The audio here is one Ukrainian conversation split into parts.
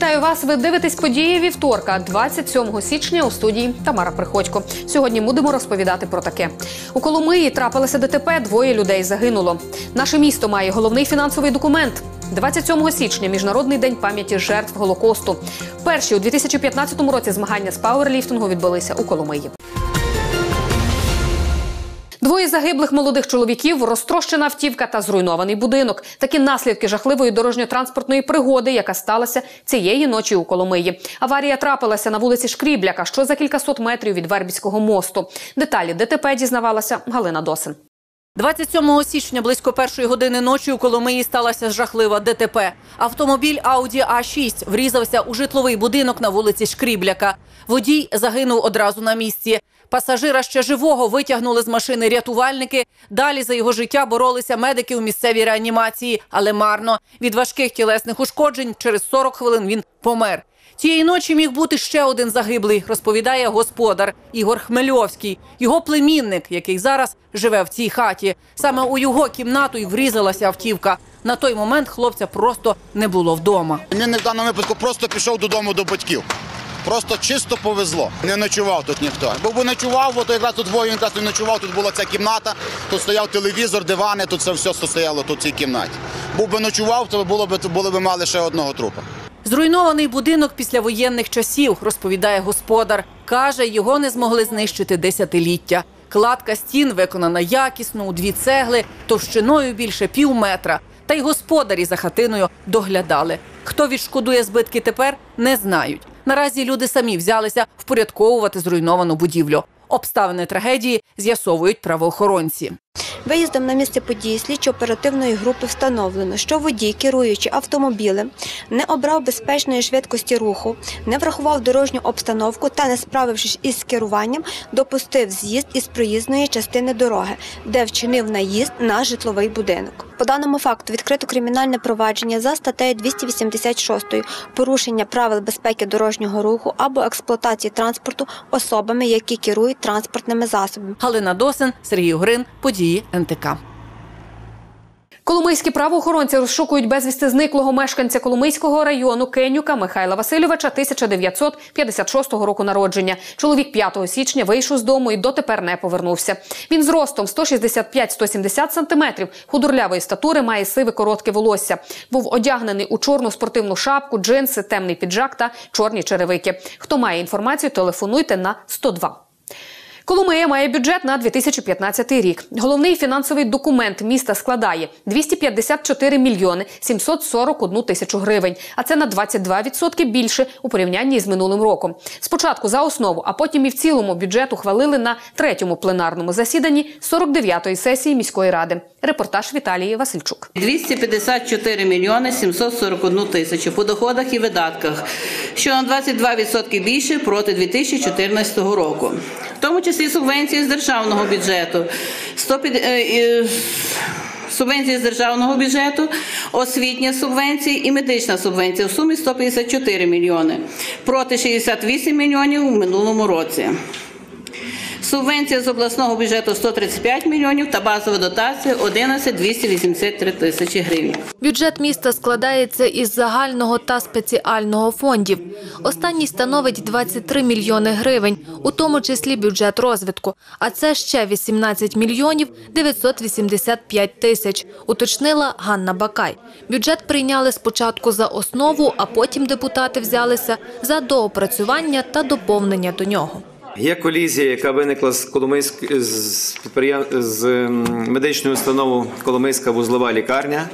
Вітаю вас! Ви дивитесь події вівторка, 27 січня у студії Тамара Приходько. Сьогодні будемо розповідати про таке. У Коломиї трапилося ДТП, двоє людей загинуло. Наше місто має головний фінансовий документ. 27 січня міжнародний день пам'яті жертв голокосту. Перші у 2015 році змагання з пауерліфтингу відбулися у Коломиї. Двоє загиблих молодих чоловіків, розтрощена автівка та зруйнований будинок. Такі наслідки жахливої дорожньо-транспортної пригоди, яка сталася цієї ночі у Коломиї. Аварія трапилася на вулиці Шкрібляка, що за кількасот метрів від Вербівського мосту. Деталі ДТП дізнавалася Галина Досин. 27 січня близько першої години ночі у Коломиї сталася жахлива ДТП. Автомобіль Audi A6 врізався у житловий будинок на вулиці Шкрібляка. Водій загинув одразу на місці. Пасажира ще живого витягнули з машини рятувальники. Далі за його життя боролися медики у місцевій реанімації, але марно. Від важких тілесних ушкоджень через 40 хвилин він помер. Тієї ночі міг бути ще один загиблий, розповідає господар Ігор Хмельовський, його племінник, який зараз живе в цій хаті. Саме у його кімнату й врізалася автівка. На той момент хлопця просто не було вдома. Він в даному випадку просто пішов додому до батьків. Просто чисто повезло. Не ночував тут ніхто. Бо би ночував, бо то якраз тут він якраз тут ночував, тут була ця кімната, тут стояв телевізор, дивани, тут це все стояло тут в цій кімнаті. Був би ночував, то було б були б мали ще одного трупа. Зруйнований будинок після воєнних часів, розповідає господар. Каже, його не змогли знищити десятиліття. Кладка стін виконана якісно у дві цегли, товщиною більше пів метра. Та й господарі за хатиною доглядали. Хто відшкодує збитки тепер, не знають. Наразі люди самі взялися впорядковувати зруйновану будівлю. Обставини трагедії з'ясовують правоохоронці. Виїздом на місце події слідчо-оперативної групи встановлено, що водій, керуючи автомобілем, не обрав безпечної швидкості руху, не врахував дорожню обстановку та, не справившись із керуванням, допустив з'їзд із проїзної частини дороги, де вчинив наїзд на житловий будинок. По даному факту відкрито кримінальне провадження за статтею 286 порушення правил безпеки дорожнього руху або експлуатації транспорту особами, які керують транспортними засобами. Галина Досин, Сергій Грин, події НТК. Коломийські правоохоронці розшукують безвісти зниклого мешканця Коломийського району Кенюка Михайла Васильовича 1956 року народження. Чоловік 5 січня вийшов з дому і дотепер не повернувся. Він зростом 165-170 сантиметрів, худорлявої статури, має сиве коротке волосся. Був одягнений у чорну спортивну шапку, джинси, темний піджак та чорні черевики. Хто має інформацію, телефонуйте на 102. Коломия має бюджет на 2015 рік. Головний фінансовий документ міста складає 254 мільйони 741 тисячу гривень, а це на 22% більше у порівнянні з минулим роком. Спочатку за основу, а потім і в цілому бюджет ухвалили на третьому пленарному засіданні 49-ї сесії міської ради. Репортаж Віталії Васильчук. 254 мільйони 741 тисячу по доходах і видатках, що на 22% більше проти 2014 року. В тому числі субвенції з державного бюджету. 150, е, Субвенції з державного бюджету, освітня субвенція і медична субвенція. В сумі 154 мільйони. Проти 68 мільйонів у минулому році. Субвенція з обласного бюджету 135 мільйонів та базова дотація 11 283 тисячі гривень. Бюджет міста складається із загального та спеціального фондів. Останній становить 23 мільйони гривень, у тому числі бюджет розвитку. А це ще 18 мільйонів 985 тисяч, уточнила Ганна Бакай. Бюджет прийняли спочатку за основу, а потім депутати взялися за доопрацювання та доповнення до нього. Є колізія, яка виникла з Коломийськ з з медичної установи Коломийська вузлова лікарня,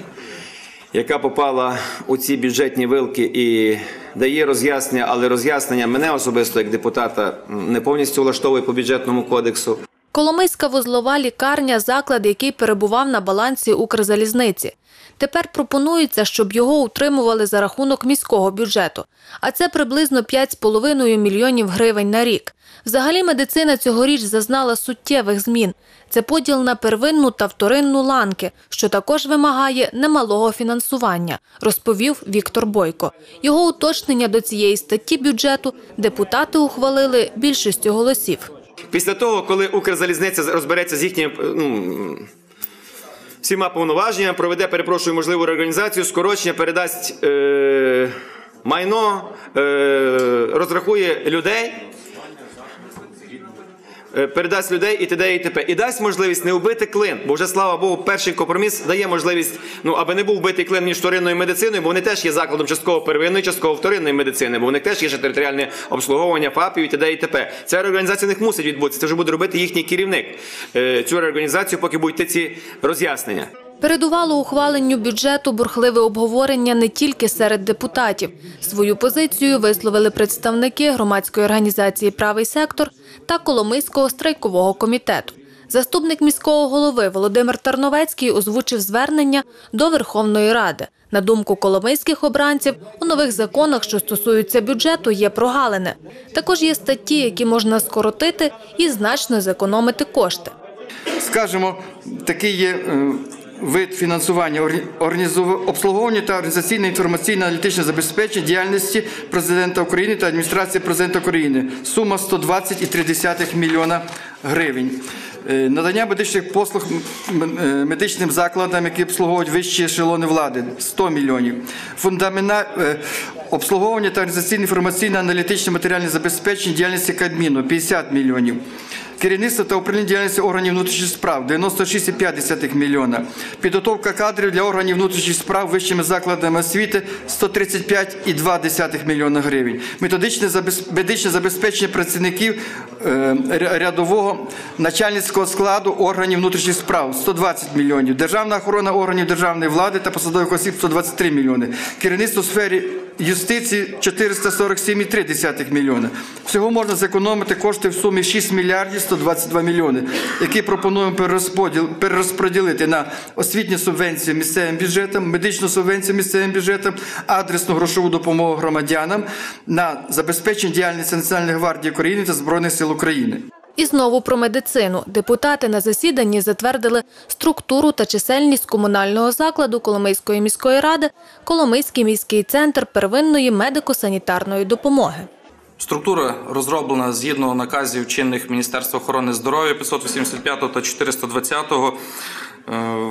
яка попала у ці бюджетні вилки і дає роз'яснення, але роз'яснення мене особисто як депутата не повністю влаштовує по бюджетному кодексу. Коломийська вузлова лікарня – заклад, який перебував на балансі Укрзалізниці. Тепер пропонується, щоб його утримували за рахунок міського бюджету, а це приблизно 5,5 мільйонів гривень на рік. Взагалі медицина цьогоріч зазнала суттєвих змін. Це поділ на первинну та вторинну ланки, що також вимагає немалого фінансування, розповів Віктор Бойко. Його уточнення до цієї статті бюджету депутати ухвалили більшістю голосів. Після того, коли Укрзалізниця розбереться з їхніми ну, всіма повноваженнями, проведе, перепрошую, можливу реорганізацію, скорочення передасть е, майно, е, розрахує людей. Е, Передасть людей і т.д. і т.п. І дасть можливість не вбити клин, бо вже слава Богу, перший компроміс дає можливість, ну аби не був вбитий клин між вторинною медициною, бо вони теж є закладом частково первинної, частково вторинної медицини, бо в них теж є ще територіальне обслуговування ФАПів і т.д. і т.п. Ця реорганізація них мусить відбутися. Це вже буде робити їхній керівник. Е, Цю реорганізацію, поки будуть ці роз'яснення. Передувало ухваленню бюджету бурхливе обговорення не тільки серед депутатів. Свою позицію висловили представники громадської організації Правий сектор та Коломийського страйкового комітету. Заступник міського голови Володимир Тарновецький озвучив звернення до Верховної Ради. На думку коломийських обранців, у нових законах, що стосуються бюджету, є прогалини. Також є статті, які можна скоротити і значно зекономити кошти. скажімо, такий є е, вид фінансування обслуговування та організаційне інформаційне аналітичне забезпечення діяльності президента України та адміністрації президента України. Сума 120,3 мільйона гривень. Е, Надання медичних послуг е, медичним закладам, які обслуговують вищі ешелони влади 100 мільйонів. Фундамена е, обслуговування та організаційне інформаційне аналітичне матеріальне забезпечення діяльності Кабміну 50 мільйонів. Керівництво та управління діяльності органів внутрішніх справ 96,5 мільйона. Підготовка кадрів для органів внутрішніх справ вищими закладами освіти 135,2 мільйона гривень. Методичне медичне забезпечення працівників е, рядового начальницького складу органів внутрішніх справ 120 мільйонів. Державна охорона органів державної влади та посадових осіб 123 мільйони. Керівництво сфері юстиції 447,3 мільйона. Всього можна зекономити кошти в сумі 6 мільярдів 122 мільйони, які пропонуємо перерозподіл, перерозподілити на освітні субвенції місцевим бюджетам, медичну субвенцію місцевим бюджетам, адресну грошову допомогу громадянам на забезпечення діяльності Національної гвардії України та Збройних сил України. І знову про медицину. Депутати на засіданні затвердили структуру та чисельність комунального закладу Коломийської міської ради Коломийський міський центр первинної медико-санітарної допомоги. Структура розроблена згідно наказів чинних Міністерства охорони здоров'я 585 та 420. Е,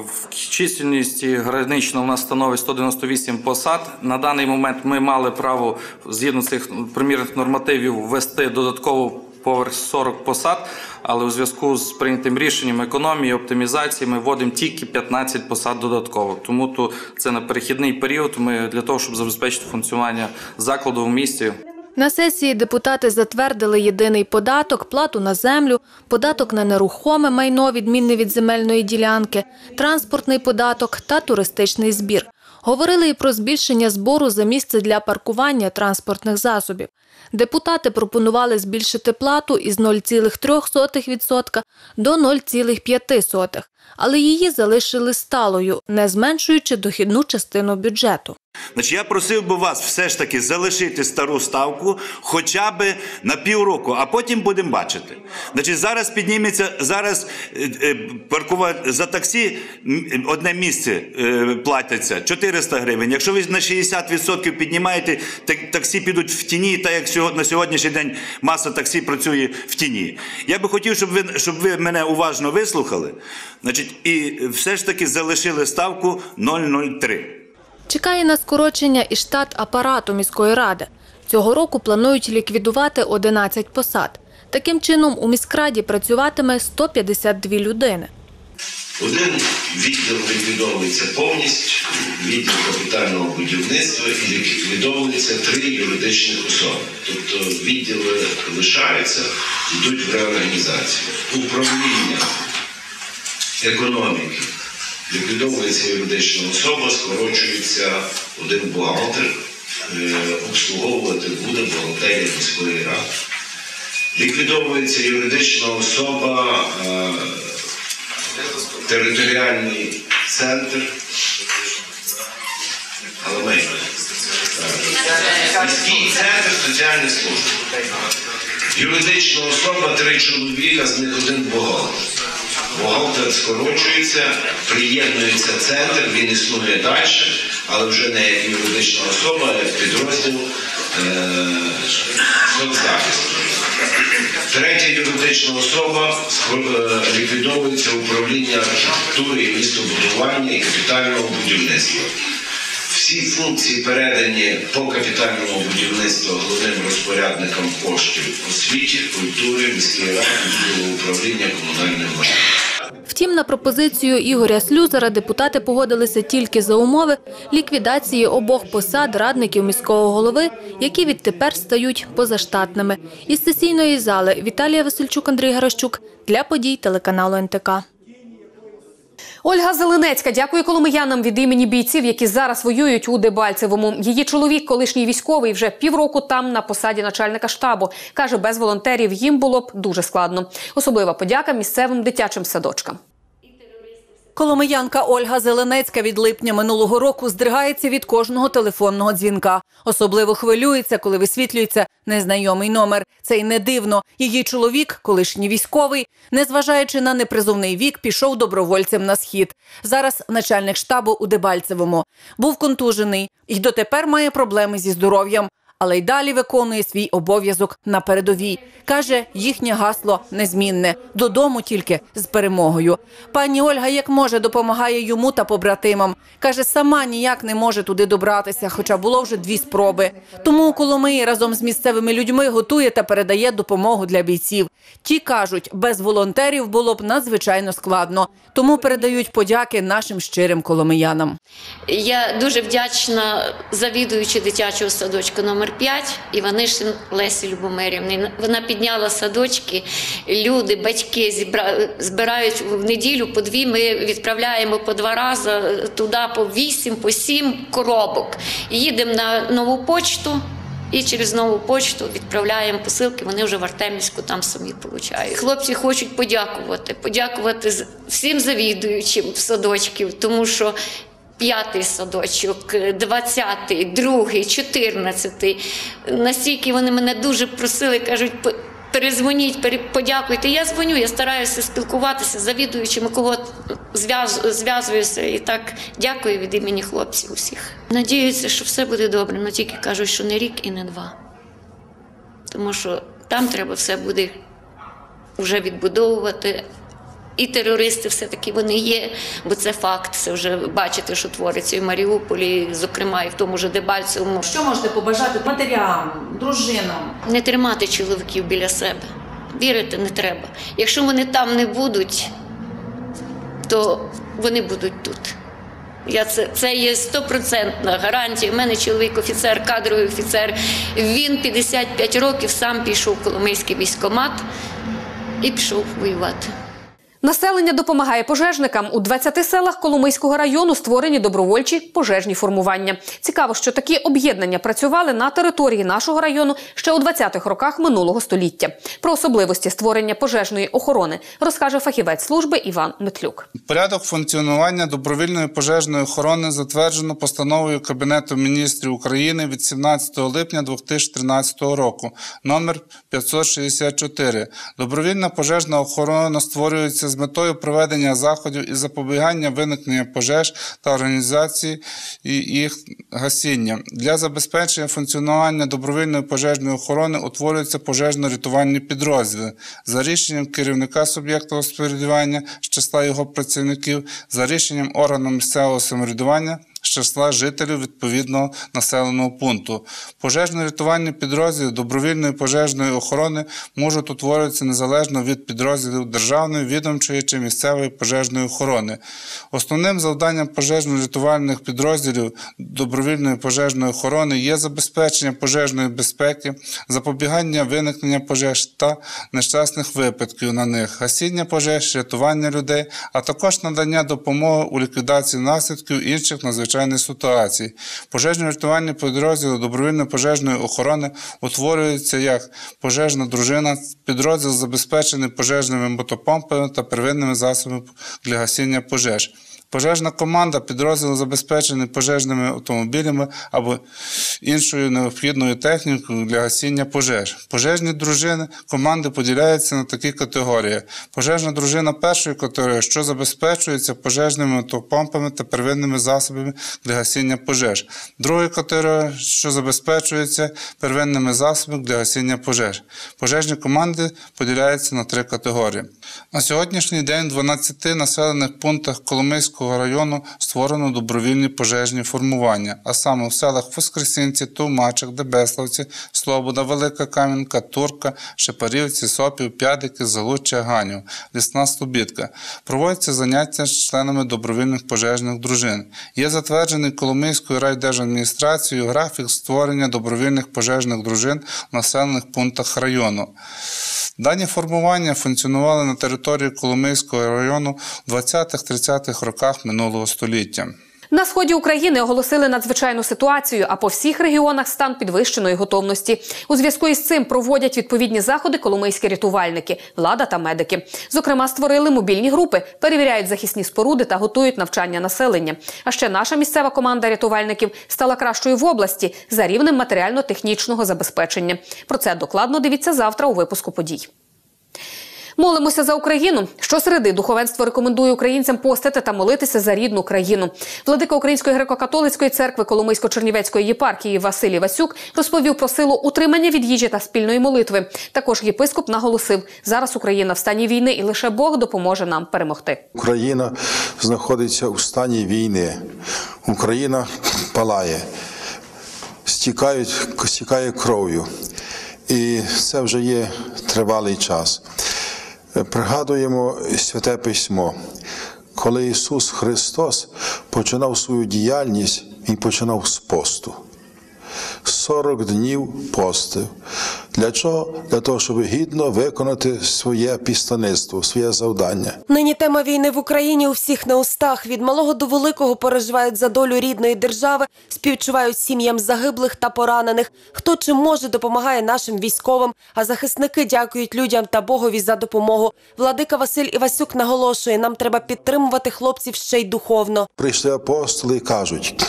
В чисельності гранично у нас становить 198 посад. На даний момент ми мали право згідно цих примірних нормативів ввести додатково поверх 40 посад, але у зв'язку з прийнятим рішенням економії, оптимізації ми вводимо тільки 15 посад додатково. Тому то це на перехідний період. Ми для того, щоб забезпечити функціонування закладу в місті. На сесії депутати затвердили єдиний податок, плату на землю, податок на нерухоме майно, відмінне від земельної ділянки, транспортний податок та туристичний збір. Говорили і про збільшення збору за місце для паркування транспортних засобів. Депутати пропонували збільшити плату із 0,3% до 0,5%, але її залишили сталою, не зменшуючи дохідну частину бюджету. Значить, я просив би вас все ж таки залишити стару ставку хоча б на півроку, а потім будемо бачити. Значить, зараз підніметься, зараз е, е, паркувати за таксі одне місце е, платиться 400 гривень. Якщо ви на 60% піднімаєте, так, таксі підуть в тіні, так як на сьогоднішній день маса таксі працює в тіні. Я би хотів, щоб ви, щоб ви мене уважно вислухали, значить, і все ж таки залишили ставку 0,03. Чекає на скорочення і штат апарату міської ради. Цього року планують ліквідувати 11 посад. Таким чином, у міськраді працюватиме 152 людини. Один відділ ліквідовується повністю, відділ капітального будівництва і ліквідовується три юридичних особи. Тобто відділи лишаються, йдуть в реорганізацію. Управління економіки ліквідовується юридична особа, скорочується один бухгалтер, е, обслуговувати буде бухгалтерія міської ради. Ліквідовується юридична особа. е, територіальний центр. Але ми міський центр соціальних служб. Юридична особа, три чоловіка, з них один бухгалтер. Бухгалтер скорочується, приєднується центр, він існує далі, але вже не як юридична особа, а як підрозділ е- соцзахисту. Третя юридична особа е, ліквідовується управління архітектури і містобудування і капітального будівництва. Всі функції передані по капітальному будівництву головним розпорядникам коштів освіті, культури, міській раді, управління комунальним майном. Втім, на пропозицію Ігоря Слюзера депутати погодилися тільки за умови ліквідації обох посад радників міського голови, які відтепер стають позаштатними. Із сесійної зали Віталія Васильчук, Андрій Гарощук для подій телеканалу НТК. Ольга Зеленецька дякує коломиянам від імені бійців, які зараз воюють у Дебальцевому. Її чоловік, колишній військовий, вже півроку там на посаді начальника штабу. Каже, без волонтерів їм було б дуже складно. Особлива подяка місцевим дитячим садочкам. Коломиянка Ольга Зеленецька від липня минулого року здригається від кожного телефонного дзвінка. Особливо хвилюється, коли висвітлюється незнайомий номер. Це й не дивно. Її чоловік, колишній військовий, незважаючи на непризовний вік, пішов добровольцем на схід. Зараз начальник штабу у Дебальцевому. Був контужений і дотепер має проблеми зі здоров'ям. Але й далі виконує свій обов'язок на передовій. Каже, їхнє гасло незмінне. Додому тільки з перемогою. Пані Ольга як може допомагає йому та побратимам. Каже, сама ніяк не може туди добратися, хоча було вже дві спроби. Тому Коломиї разом з місцевими людьми готує та передає допомогу для бійців. Ті кажуть, без волонтерів було б надзвичайно складно. Тому передають подяки нашим щирим коломиянам. Я дуже вдячна завідуючи дитячого садочку номер 5 Іванишин Лесі Любомирівні. Вона підняла садочки, люди, батьки збирають в неділю по дві. Ми відправляємо по два рази туди по вісім, по сім коробок. Їдемо на нову почту. І через нову почту відправляємо посилки. Вони вже в Артемівську там самі получають. Хлопці хочуть подякувати, подякувати всім завідуючим садочків, тому що п'ятий садочок, двадцятий, другий, чотирнадцятий. Настільки вони мене дуже просили, кажуть, перезвоніть, пере- подякуйте. Я дзвоню, я стараюся спілкуватися з завідуючими, кого зв'язуюся. І так дякую від імені хлопців усіх. Надіюся, що все буде добре, але тільки кажуть, що не рік і не два. Тому що там треба все буде вже відбудовувати. І терористи все-таки вони є, бо це факт. Це вже бачите, що твориться і в Маріуполі, зокрема, і в тому ж Дебальцевому. Що можете побажати матерям, дружинам? Не тримати чоловіків біля себе. Вірити не треба. Якщо вони там не будуть, то вони будуть тут. Я це, це є стопроцентна гарантія. У мене чоловік офіцер, кадровий офіцер. Він 55 років сам пішов в Коломийський військкомат і пішов воювати. Населення допомагає пожежникам. У 20 селах Коломийського району створені добровольчі пожежні формування. Цікаво, що такі об'єднання працювали на території нашого району ще у 20-х роках минулого століття. Про особливості створення пожежної охорони розкаже фахівець служби Іван Метлюк. Порядок функціонування добровільної пожежної охорони затверджено постановою Кабінету міністрів України від 17 липня 2013 року, номер 564. Добровільна пожежна охорона створюється з метою проведення заходів і запобігання виникнення пожеж та організації їх гасіння. Для забезпечення функціонування добровільної пожежної охорони утворюються пожежно-рятувальні підрозділи за рішенням керівника суб'єкту господарювання з числа його працівників, за рішенням органу місцевого самоврядування з числа жителів відповідного населеного пункту. Пожежно-рятувальні підрозділи добровільної пожежної охорони можуть утворюватися незалежно від підрозділів державної, відомчої чи місцевої пожежної охорони. Основним завданням пожежно-рятувальних підрозділів добровільної пожежної охорони є забезпечення пожежної безпеки, запобігання виникнення пожеж та нещасних випадків на них, гасіння пожеж, рятування людей, а також надання допомоги у ліквідації наслідків інших надзвичайних ситуацій. Пожежно-рятувальні підрозділи добровільної пожежної охорони утворюються як пожежна дружина, підрозділ забезпечений пожежними мотопомпами та первинними засобами для гасіння пожеж. Пожежна команда підрозділ забезпечений пожежними автомобілями або іншою необхідною технікою для гасіння пожеж. Пожежні дружини команди поділяються на такі категорії: пожежна дружина першої категорії, що забезпечується пожежними мотопомпами та первинними засобами для гасіння пожеж. Друга категорія, що забезпечується первинними засобами для гасіння пожеж. Пожежні команди поділяються на три категорії. На сьогоднішній день в 12 населених пунктах Коломийського Коломийського району створено добровільні пожежні формування, а саме в селах Воскресінці, Товмачах, Дебеславці, Слобода, Велика Кам'янка, Турка, Шепарівці, Сопів, П'ядики, Залуччя, Ганів, Лісна Слобідка. Проводяться заняття з членами добровільних пожежних дружин. Є затверджений Коломийською райдержадміністрацією графік створення добровільних пожежних дружин в населених пунктах району. Дані формування функціонували на території Коломийського району в 20-30-х роках минулого століття. На сході України оголосили надзвичайну ситуацію, а по всіх регіонах стан підвищеної готовності. У зв'язку із цим проводять відповідні заходи коломийські рятувальники, влада та медики. Зокрема, створили мобільні групи, перевіряють захисні споруди та готують навчання населення. А ще наша місцева команда рятувальників стала кращою в області за рівнем матеріально-технічного забезпечення. Про це докладно дивіться завтра у випуску подій. Молимося за Україну. Щосереди духовенство рекомендує українцям постити та молитися за рідну країну. Владика Української греко-католицької церкви Коломийсько-Чернівецької єпархії Василій Васюк розповів про силу утримання від їжі та спільної молитви. Також єпископ наголосив, зараз Україна в стані війни, і лише Бог допоможе нам перемогти. Україна знаходиться у стані війни. Україна палає, стікають, стікає кров'ю. І це вже є тривалий час. Пригадуємо Святе Письмо. Коли Ісус Христос починав свою діяльність, Він починав з посту. 40 днів постив. Для чого? Для того, щоб гідно виконати своє пістоництво, своє завдання. Нині тема війни в Україні у всіх на устах. Від малого до великого переживають за долю рідної держави, співчувають сім'ям загиблих та поранених. Хто чим може допомагає нашим військовим, а захисники дякують людям та Богові за допомогу. Владика Василь Івасюк наголошує, нам треба підтримувати хлопців ще й духовно. Прийшли апостоли і кажуть.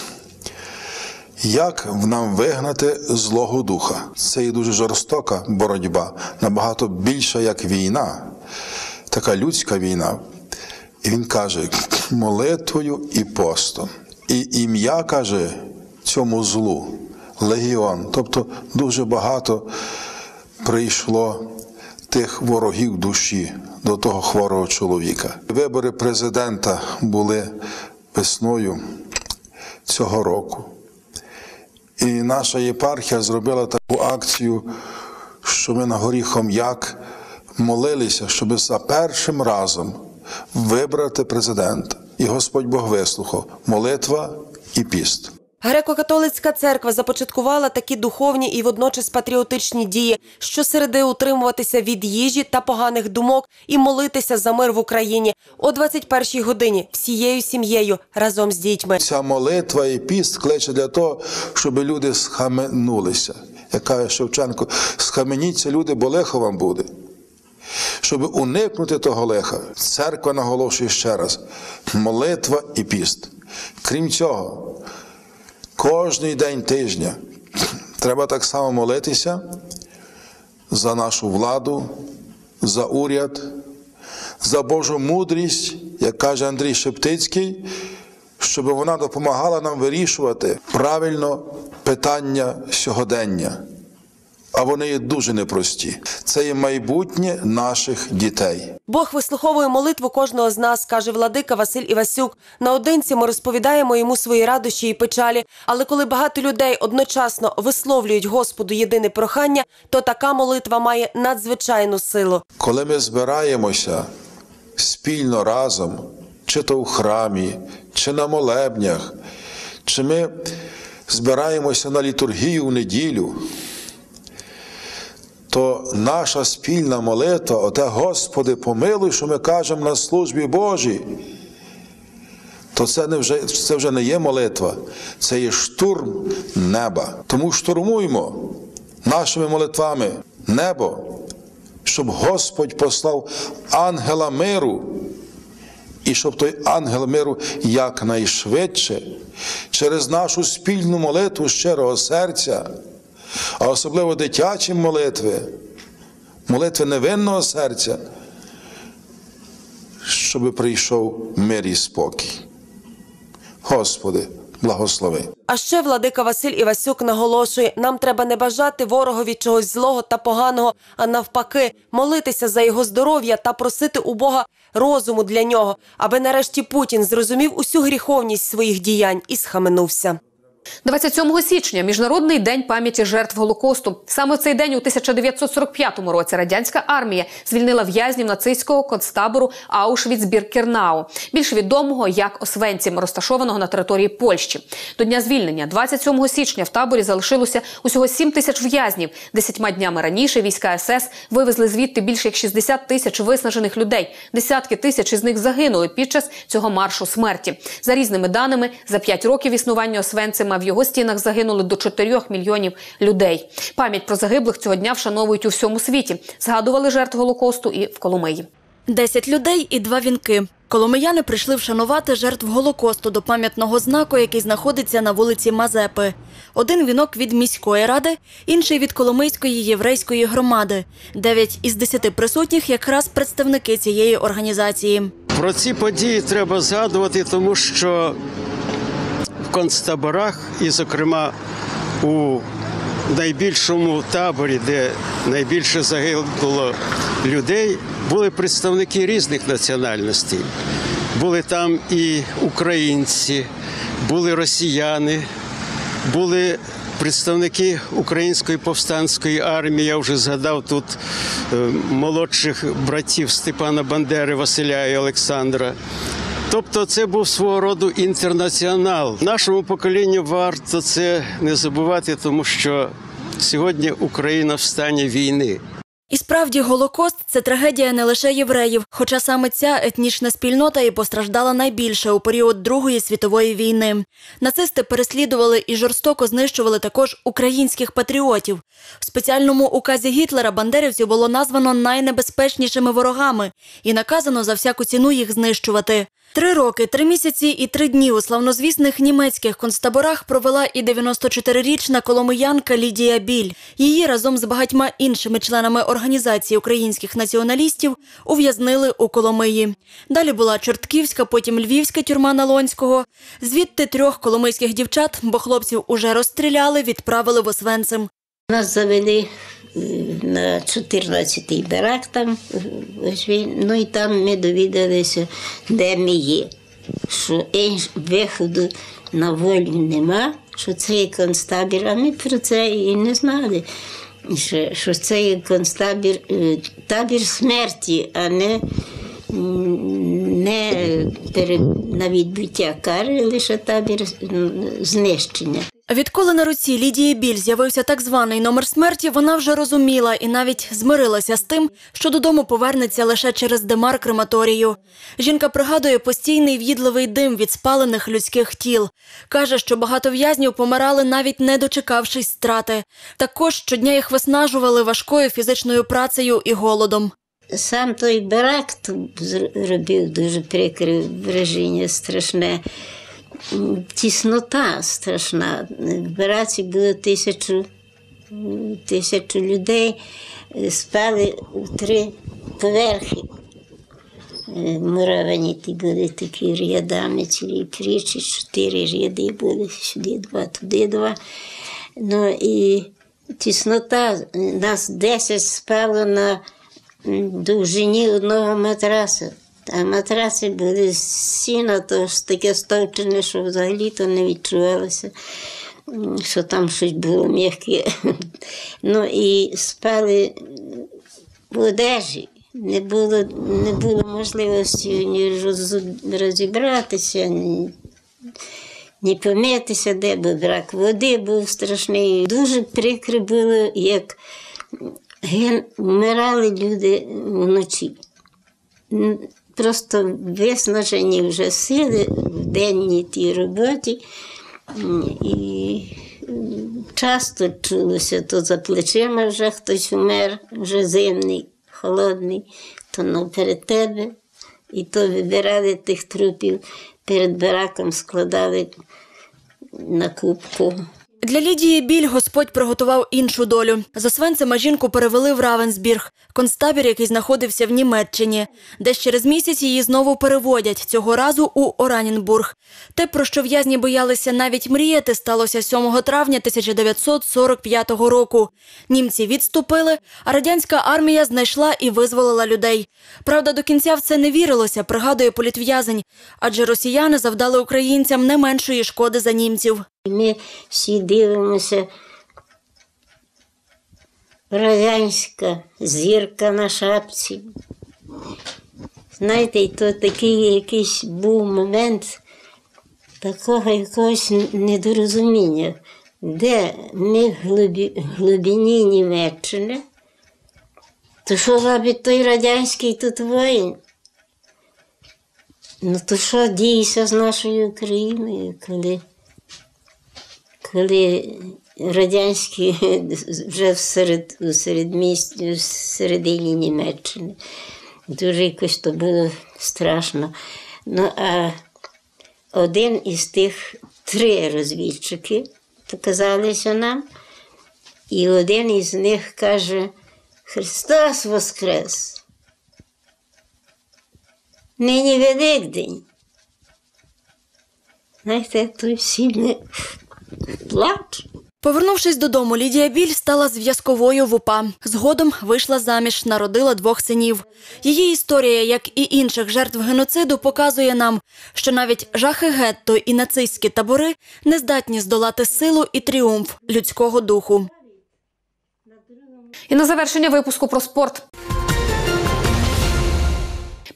Як нам вигнати злого духа? Це є дуже жорстока боротьба, набагато більша, як війна, така людська війна. І він каже: молитвою і постом. І ім'я каже цьому злу легіон. Тобто дуже багато прийшло тих ворогів душі до того хворого чоловіка. Вибори президента були весною цього року. І наша єпархія зробила таку акцію, що ми на горі Хом'як молилися, щоб за першим разом вибрати президента. І Господь Бог вислухав молитва і піст. Греко-католицька церква започаткувала такі духовні і водночас патріотичні дії, щосереди утримуватися від їжі та поганих думок і молитися за мир в Україні о 21-й годині всією сім'єю разом з дітьми. Ця молитва і піст кличе для того, щоб люди схаменулися. Як каже Шевченко, схаменіться, люди, бо лихо вам буде. Щоб уникнути того лиха, церква наголошує ще раз: молитва і піст. Крім цього, кожний день тижня треба так само молитися за нашу владу, за уряд, за Божу мудрість, як каже Андрій Шептицький, щоб вона допомагала нам вирішувати правильно питання сьогодення. А вони є дуже непрості. Це є майбутнє наших дітей. Бог вислуховує молитву кожного з нас, каже владика Василь Івасюк. Наодинці ми розповідаємо йому свої радощі і печалі. Але коли багато людей одночасно висловлюють Господу єдине прохання, то така молитва має надзвичайну силу. Коли ми збираємося спільно разом, чи то в храмі, чи на молебнях, чи ми збираємося на літургію в неділю, то наша спільна молитва, оте Господи, помилуй, що ми кажемо на службі Божій, то це не вже це вже не є молитва, це є штурм неба. Тому штурмуймо нашими молитвами небо, щоб Господь послав ангела миру. І щоб той ангел миру якнайшвидше через нашу спільну молитву щирого серця, а особливо дитячі молитви, молитви невинного серця, щоб прийшов мир і спокій. Господи, благослови. А ще владика Василь Івасюк наголошує: нам треба не бажати ворогові чогось злого та поганого, а навпаки, молитися за його здоров'я та просити у Бога розуму для нього, аби нарешті Путін зрозумів усю гріховність своїх діянь і схаменувся. 27 січня міжнародний день пам'яті жертв голокосту. Саме в цей день у 1945 році радянська армія звільнила в'язнів нацистського концтабору Аушвіц-Біркернау, більш відомого як Освенцім, розташованого на території Польщі. До дня звільнення, 27 січня, в таборі залишилося усього 7 тисяч в'язнів. Десятьма днями раніше війська СС вивезли звідти більше як 60 тисяч виснажених людей. Десятки тисяч із них загинули під час цього маршу смерті. За різними даними, за 5 років існування Освенцима в його стінах загинули до 4 мільйонів людей. Пам'ять про загиблих цього дня вшановують у всьому світі. Згадували жертв голокосту і в Коломиї. Десять людей і два вінки. Коломияни прийшли вшанувати жертв Голокосту до пам'ятного знаку, який знаходиться на вулиці Мазепи. Один вінок від міської ради, інший від Коломийської єврейської громади. Дев'ять із десяти присутніх якраз представники цієї організації. Про ці події треба згадувати, тому що концтаборах, і, зокрема, у найбільшому таборі, де найбільше загинуло людей, були представники різних національностей. Були там і українці, були росіяни, були представники української повстанської армії. Я вже згадав тут е, молодших братів Степана Бандери, Василя і Олександра. Тобто це був свого роду інтернаціонал. Нашому поколінню варто це не забувати, тому що сьогодні Україна в стані війни. І справді Голокост це трагедія не лише євреїв, хоча саме ця етнічна спільнота і постраждала найбільше у період Другої світової війни. Нацисти переслідували і жорстоко знищували також українських патріотів. В спеціальному указі Гітлера бандерівців було названо найнебезпечнішими ворогами і наказано за всяку ціну їх знищувати. Три роки, три місяці і три дні у славнозвісних німецьких концтаборах провела і 94-річна коломиянка Лідія Біль. Її разом з багатьма іншими членами організації українських націоналістів ув'язнили у Коломиї. Далі була Чортківська, потім Львівська тюрма Налонського. Звідти трьох коломийських дівчат, бо хлопців уже розстріляли, відправили в Освенцим. Нас завели на 14-й барак там, ну і там ми довідалися, де ми є, що виходу на волю нема, що це є концтабір, а ми про це і не знали. Що, що це є концтабір, е, табір смерті, а не, не на відбуття кари, лише табір знищення. Відколи на руці Лідії Біль з'явився так званий номер смерті, вона вже розуміла і навіть змирилася з тим, що додому повернеться лише через демар крематорію. Жінка пригадує постійний в'їдливий дим від спалених людських тіл. Каже, що багато в'язнів помирали навіть не дочекавшись страти. Також щодня їх виснажували важкою фізичною працею і голодом. Сам той барак тут зробив дуже прикре враження страшне. Тіснота страшна. В бараці було тисячу, тисячу людей, е, спали у три поверхи. Е, Муровані ті були такі рядами, цілі крічі, чотири ряди були, сюди два, туди два. Ну і тіснота, нас 10 спало на довжині одного матраса. А матраси були сіна, то ж таке стовчене, що взагалі то не відчувалося, що там щось було м'яке. Ну і спали в одежі. Не було, не було можливості ні розібратися, ні, помитися, де бо брак води був страшний. Дуже прикро було, як. Вмирали люди вночі. Просто виснажені вже сили в денній тій роботі. І часто чулося, то за плечима вже хтось умер, вже зимний, холодний, то ну, перед тебе. І то вибирали тих трупів, перед бараком складали на кубку. Для Лідії Біль Господь приготував іншу долю. За Свенцема жінку перевели в Равенсбірг, концтабір, який знаходився в Німеччині. Десь через місяць її знову переводять, цього разу у Оранінбург. Те, про що в'язні боялися навіть мріяти, сталося 7 травня 1945 року. Німці відступили, а радянська армія знайшла і визволила людей. Правда, до кінця в це не вірилося, пригадує політв'язень, адже росіяни завдали українцям не меншої шкоди за німців. Ми всі дивимося. Радянська зірка на шапці. Знаєте, то такий якийсь був момент такого якогось недорозуміння, де ми в глибині Німеччини, то що робить той радянський тут воїн? Ну то що діється з нашою Україною, коли коли радянські вже всеред, у середмісті, в середині Німеччини. Дуже якось то було страшно. Ну, а один із тих три розвідчики показалися нам, і один із них каже: Христос Воскрес! Нині Великдень. Знаєте, то всі не плач. Повернувшись додому, Лідія Біль стала зв'язковою в УПА. Згодом вийшла заміж, народила двох синів. Її історія, як і інших жертв геноциду, показує нам, що навіть жахи гетто і нацистські табори не здатні здолати силу і тріумф людського духу. І на завершення випуску про спорт.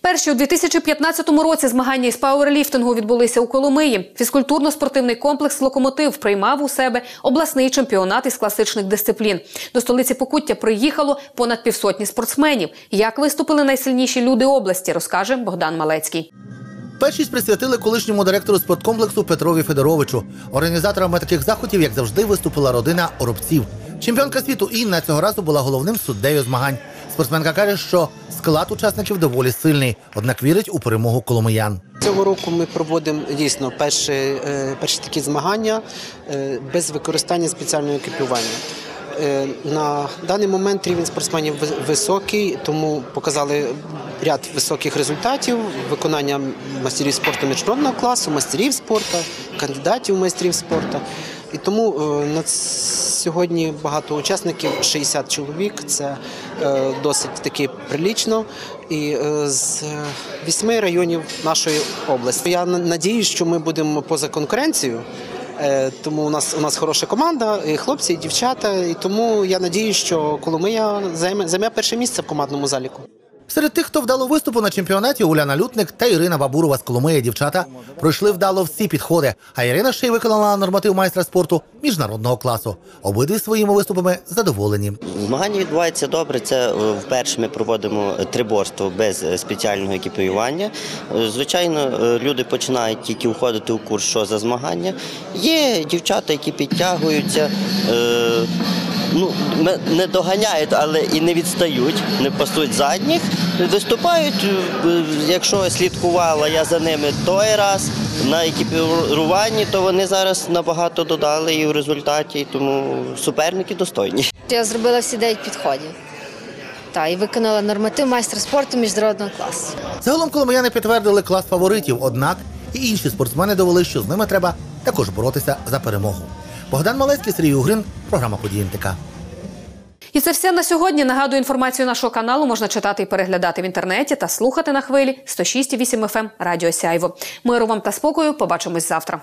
Перші у 2015 році змагання із пауерліфтингу відбулися у Коломиї. Фізкультурно-спортивний комплекс Локомотив приймав у себе обласний чемпіонат із класичних дисциплін. До столиці Покуття приїхало понад півсотні спортсменів. Як виступили найсильніші люди області, розкаже Богдан Малецький. Першість присвятили колишньому директору спорткомплексу Петрові Федоровичу. Організаторами таких заходів, як завжди, виступила родина Оробців. Чемпіонка світу Інна цього разу була головним суддею змагань. Спортсменка каже, що склад учасників доволі сильний, однак вірить у перемогу коломиян. Цього року ми проводимо дійсно перші, е, перші такі змагання е, без використання спеціального екіпірування. Е, На даний момент рівень спортсменів високий, тому показали ряд високих результатів виконання мастерів спорту міжнародного класу, мастерів спорту, кандидатів в майстрів спорту. І тому е, на сьогодні багато учасників, 60 чоловік. Це е, досить таки прилічно. І е, з вісьми районів нашої області. Я на- надіюсь, що ми будемо поза конкуренцією. Тому у нас у нас хороша команда, і хлопці, і дівчата. І тому я надію, що Коломия займе займе перше місце в командному заліку. Серед тих, хто вдало виступу на чемпіонаті, Уляна Лютник та Ірина Бабурова з Коломиї дівчата пройшли вдало всі підходи. А Ірина ще й виконала норматив майстра спорту міжнародного класу. Обидві своїми виступами задоволені. Змагання відбуваються добре. Це е, вперше ми проводимо триборство без е, спеціального екіпіювання. Звичайно, е, люди починають тільки входити у курс, що за змагання. Є дівчата, які підтягуються. Ну, не доганяють, але і не відстають, не пасуть задніх. Виступають, е, якщо слідкувала я за ними той раз на екіпіруванні, то вони зараз набагато додали і в результаті, тому суперники достойні. Я зробила всі 9 підходів. Та, і виконала норматив майстра спорту міжнародного класу. Загалом коломияни підтвердили клас фаворитів, однак і інші спортсмени довели, що з ними треба також боротися за перемогу. Богдан Малецький, Сергій Угрин, програма «Події НТК». І це все на сьогодні. Нагадую, інформацію нашого каналу можна читати і переглядати в інтернеті та слухати на хвилі 106,8 FM Радіо Сяйво. Миру вам та спокою. Побачимось завтра.